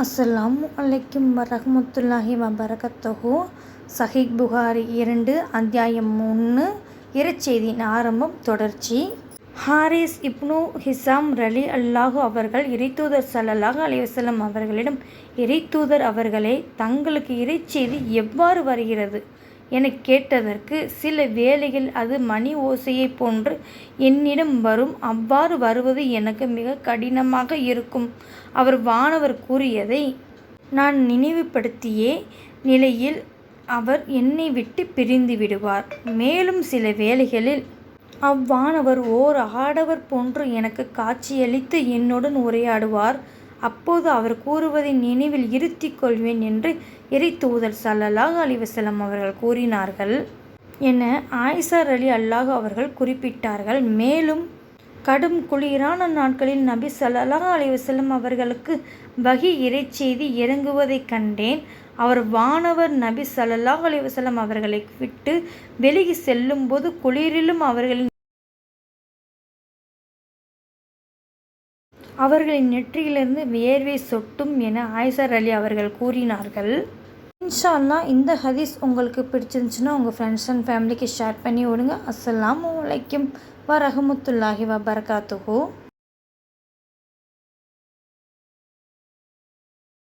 அஸ்ஸலாம் அலைக்கும் வரஹ்மத்துல்லாஹி வபரகத்துஹு. சஹிக் புகாரி இரண்டு அத்தியாயம் மூணு இறைச்செய்தியின் ஆரம்பம் தொடர்ச்சி. ஹாரிஸ் இப்னு ஹிசாம் ரலி அல்லாஹு அவர்கள் இறைத்தூதர் ஸல்லல்லாஹு அலைஹி அவர்களிடம் இறைத்தூதர் அவர்களே தங்களுக்கு இறைச்செய்தி எவ்வாறு வருகிறது? எனக் கேட்டதற்கு சில வேளைகளில் அது மணி ஓசையைப் போன்று என்னிடம் வரும். அவ்வாறு வருவது எனக்கு மிகக் கடினமாக இருக்கும். அவர் வானவர் கூறியதை நான் நினைவுபடுத்திய நிலையில் அவர் என்னை விட்டு பிரிந்து விடுவார். மேலும் சில வேளைகளில் அவ்வானவர் ஓர் ஆடவர் போன்று எனக்கு காட்சியளித்து என்னுடன் உரையாடுவார். அப்போது அவர் கூறுவதை நினைவில் இருத்திக் கொள்வேன் என்று இறைத்தூதர் ஸல்லல்லாஹு அலைஹி வஸல்லம் அவர்கள் கூறினார்கள். என ஆயிசார் அலி அல்லாஹ் அவர்கள் குறிப்பிட்டார்கள். மேலும் கடும் குளிரான நாட்களில் நபி ஸல்லல்லாஹு அலிவசலம் அவர்களுக்கு வகி இறைச்செய்தி இறங்குவதைக் கண்டேன். அவர் வானவர் நபி ஸல்லல்லாஹு அலிவசலம் அவர்களை விட்டு வெளியே செல்லும்போது குளிரிலும் அவர்களின் அவர்களின் நெற்றியிலிருந்து வியர்வை சொட்டும் என ஆயிசர் அலி அவர்கள் கூறினார்கள். இன்ஷால்லா இந்த ஹதீஸ் உங்களுக்கு பிடிச்சிருந்துச்சுன்னா உங்கள் ஃப்ரெண்ட்ஸ் அண்ட் ஃபேமிலிக்கு ஷேர் பண்ணி விடுங்க. அஸ்ஸலாமு அலைக்கும் வரஹமுத்துல்லாஹி வபரகாத்துஹு.